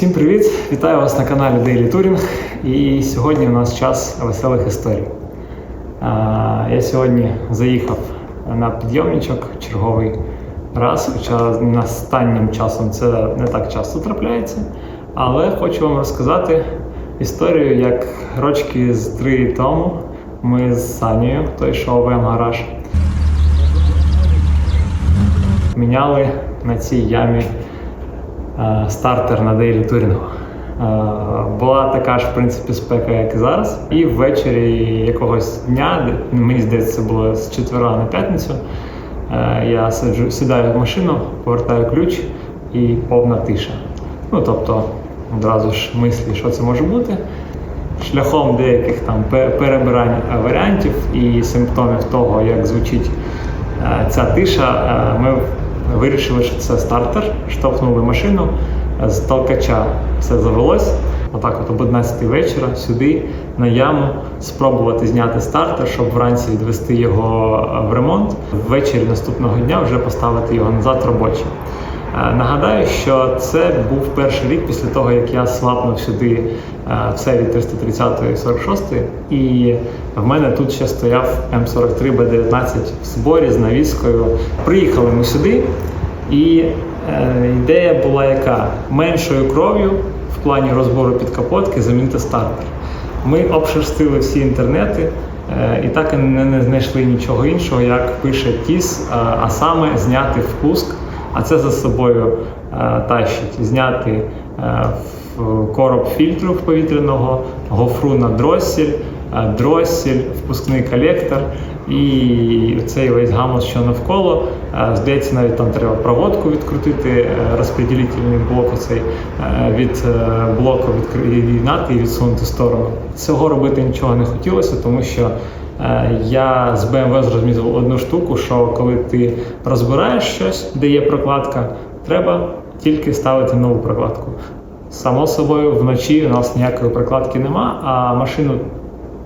Всім привіт! Вітаю вас на каналі Daily Touring. І сьогодні у нас час веселих історій. Я сьогодні заїхав на підйомничок черговий раз, хоча останнім часом це не так часто трапляється. Але хочу вам розказати історію, як рочки з три тому ми з Санєю, той що ОВМ гараж, міняли на цій ямі стартер на дейлі турінгу. Е, Була така ж в принципі спека, як і зараз. І ввечері якогось дня, мені здається, це було з четвера на п'ятницю. е, Я сиджу, сідаю в машину, повертаю ключ і повна тиша. Ну тобто одразу ж мислі, що це може бути. Шляхом деяких там перебирань е, варіантів і симптомів того, як звучить е, ця тиша, е, ми вирішили, що це стартер, штовхнули машину е, з толкача. Все завелось. Отак, от об 11 вечора сюди на яму спробувати зняти стартер, щоб вранці відвести його е, в ремонт. Ввечері наступного дня вже поставити його назад робочим. Е, Нагадаю, що це був перший рік після того, як я свапнув сюди е, все від 330 і 46 і в мене тут ще стояв М43 Б19 в зборі з навіскою. Приїхали ми сюди, і е, ідея була яка? Меншою кров'ю в плані розбору підкапотки замінити стартер. Ми обшерстили всі інтернети. І так і не знайшли нічого іншого, як пише ТІС, а саме зняти впуск а це за собою е, тащить зняти е, короб фільтру повітряного, гофру на дросіль, е, дросіль, впускний колектор і цей весь гамус, що навколо. Здається, навіть там треба проводку відкрутити, розподілительний блок оцей від блоку відігнати і відсунути в сторону. Цього робити нічого не хотілося, тому що Я з BMW зрозумів одну штуку, що коли ти розбираєш щось, де є прокладка, треба тільки ставити нову прокладку. Само собою, вночі у нас ніякої прокладки нема, а машину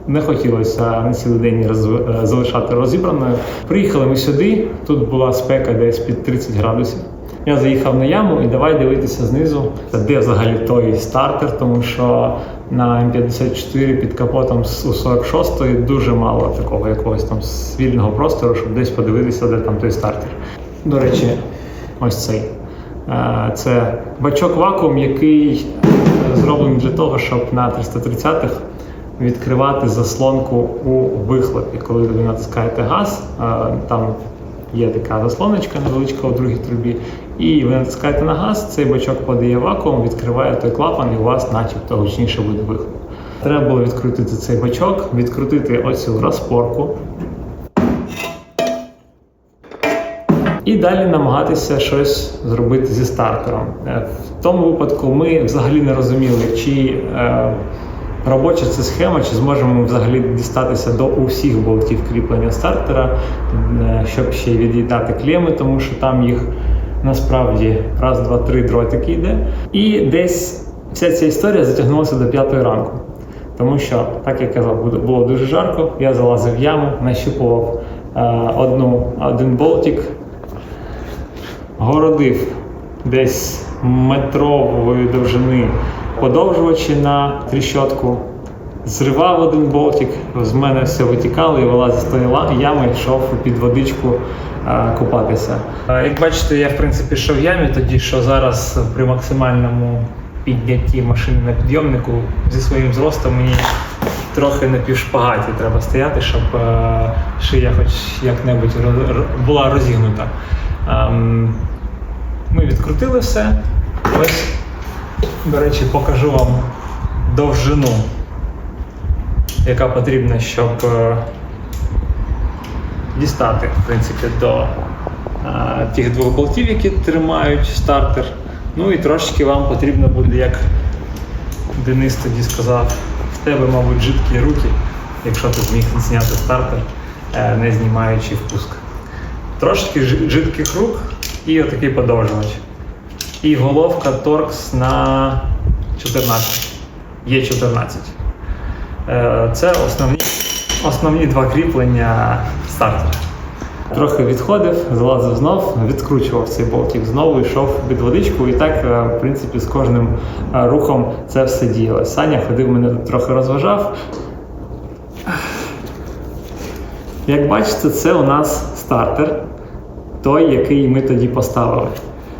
не хотілося на цілий день роз- е, залишати розібраною. Приїхали ми сюди, тут була спека десь під 30 градусів. Я заїхав на яму і давай дивитися знизу, де взагалі той стартер, тому що на М54 під капотом у 46 дуже мало такого якогось там вільного простору, щоб десь подивитися, де там той стартер. До речі, ось цей. Е, Це бачок вакуум, який е, зроблений для того, щоб на 330-х відкривати заслонку у вихлопі. Коли ви натискаєте газ, там є така заслоночка невеличка у другій трубі, і ви натискаєте на газ, цей бачок подає вакуум, відкриває той клапан, і у вас, начебто, гучніше буде вихлоп. Треба було відкрутити цей бачок, відкрутити оцю розпорку. І далі намагатися щось зробити зі стартером. Е, В тому випадку ми взагалі не розуміли, чи е, робоча це схема, чи зможемо ми взагалі дістатися до усіх болтів кріплення стартера, е, щоб ще й від'єднати клеми, тому що там їх насправді раз, два, три дротики йде. І десь вся ця історія затягнулася до п'ятої ранку. Тому що, так я казав, було дуже жарко, я залазив в яму, нащупував е, одну, один болтик, городив десь метрової довжини подовжувачі на тріщотку, зривав один болтик, з мене все витікало і вилазив з тої ями, йшов під водичку е, купатися. Як бачите, я в принципі йшов в ямі, тоді що зараз при максимальному піднятті машини на підйомнику зі своїм зростом мені трохи на півшпагаті треба стояти, щоб е, шия хоч як-небудь була розігнута. Ем, Ми відкрутили все. Ось, до речі, покажу вам довжину, яка потрібна, щоб е, дістати в принципі, до е, тих двох болтів, які тримають стартер. Ну і трошечки вам потрібно буде, як Денис тоді сказав, в тебе, мабуть, жидкі руки, якщо ти зміг зняти стартер, е, не знімаючи впуск. Трошки жидких рук і отакий подовжувач. І головка торкс на 14. Є 14. Е, Це основні, основні два кріплення стартера. Трохи відходив, залазив знов, відкручував цей болтик, знову йшов під водичку, і так, е, в принципі, з кожним е, рухом це все діяло. Саня ходив, мене трохи розважав. Як бачите, це у нас стартер, той, який ми тоді поставили.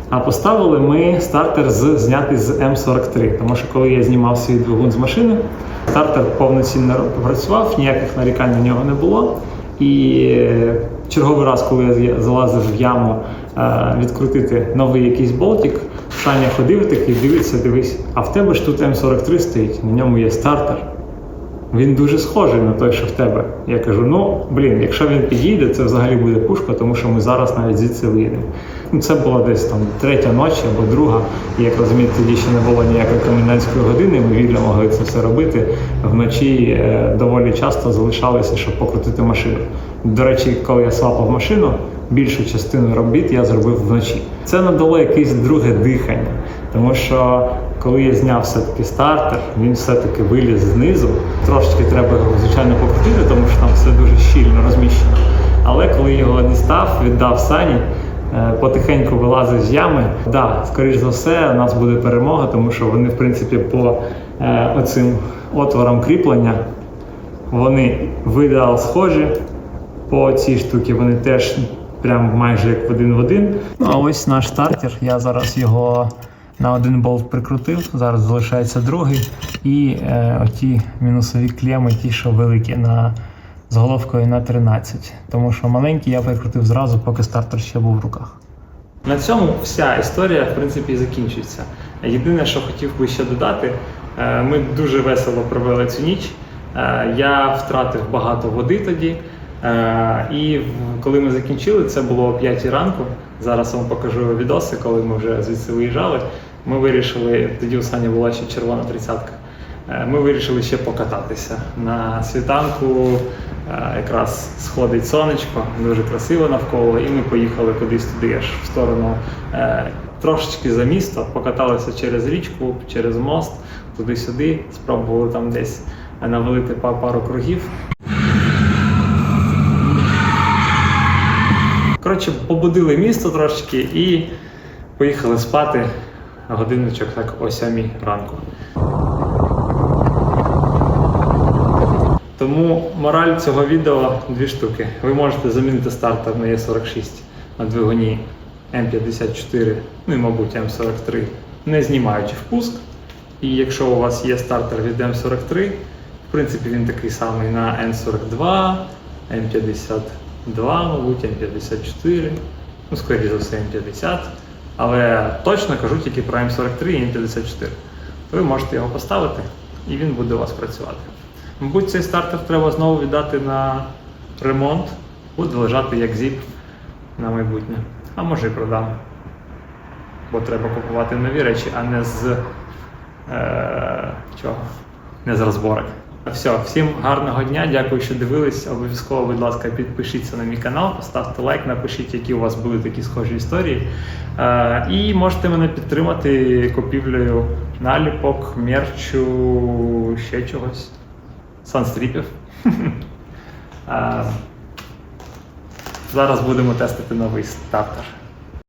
А поставили ми стартер з знятий з М43, тому що коли я знімав свій двигун з машини, стартер повноцінно працював, ніяких нарікань на нього не було. І е, черговий раз, коли я залазив в яму е, відкрутити новий якийсь болтик, Саня ходив такий, дивиться, дивись, а в тебе ж тут М43 стоїть, на ньому є стартер. Він дуже схожий на той, що в тебе. Я кажу: ну блін, якщо він підійде, це взагалі буде пушка, тому що ми зараз навіть звідси виїдемо. Ну, це була десь там третя ночі або друга. І як розумієте, тоді ще не було ніякої комендантської години. Ми вільно могли це все робити. Вночі е, доволі часто залишалися, щоб покрутити машину. До речі, коли я свапав машину, більшу частину робіт я зробив вночі. Це надало якесь друге дихання, тому що коли я зняв все-таки стартер, він все-таки виліз знизу. Трошечки треба його, звичайно, покрутити, тому що там все дуже щільно розміщено. Але коли його дістав, віддав Сані, е, потихеньку вилазив з ями. Да, скоріш за все, у нас буде перемога, тому що вони, в принципі, по е, оцим отворам кріплення вони в ідеал схожі. По цій штуці вони теж прям майже як один в один. А ось наш стартер. Я зараз його на один болт прикрутив. Зараз залишається другий. І е, оті мінусові клеми, ті, що великі на з головкою на 13. Тому що маленькі я прикрутив зразу, поки стартер ще був в руках. На цьому вся історія, в принципі, закінчується. Єдине, що хотів би ще додати, е, ми дуже весело провели цю ніч. Е, Я втратив багато води тоді. Е, І коли ми закінчили, це було о 5 ранку. Зараз вам покажу відоси, коли ми вже звідси виїжджали. Ми вирішили, тоді у Сані була ще червона тридцятка. Е, Ми вирішили ще покататися. На світанку е, якраз сходить сонечко, дуже красиво навколо, і ми поїхали кудись туди, аж в сторону е, трошечки за місто, покаталися через річку, через мост, туди-сюди, спробували там десь навалити па- пару кругів. Коротше, побудили місто трошечки і поїхали спати годинничок так о 7 ранку. Тому мораль цього відео дві штуки. Ви можете замінити стартер на Е46 на двигуні М54, ну і, мабуть, М43, не знімаючи впуск. І якщо у вас є стартер від М43, в принципі він такий самий на Н42, М52, мабуть, М54, ну, скоріше за все, М50. Але точно кажу тільки про М43 і М54. То ви можете його поставити і він буде у вас працювати. Мабуть, цей стартер треба знову віддати на ремонт, буде лежати як зіп на майбутнє. А може і продам. Бо треба купувати нові речі, а не з е, чого? Не з розборок. Все, всім гарного дня, дякую, що дивились. Обов'язково, будь ласка, підпишіться на мій канал, поставте лайк, напишіть, які у вас були такі схожі історії. Е, і можете мене підтримати купівлею наліпок, мерчу, ще чогось. Санстріпів. Е, Зараз будемо тестити новий стартер.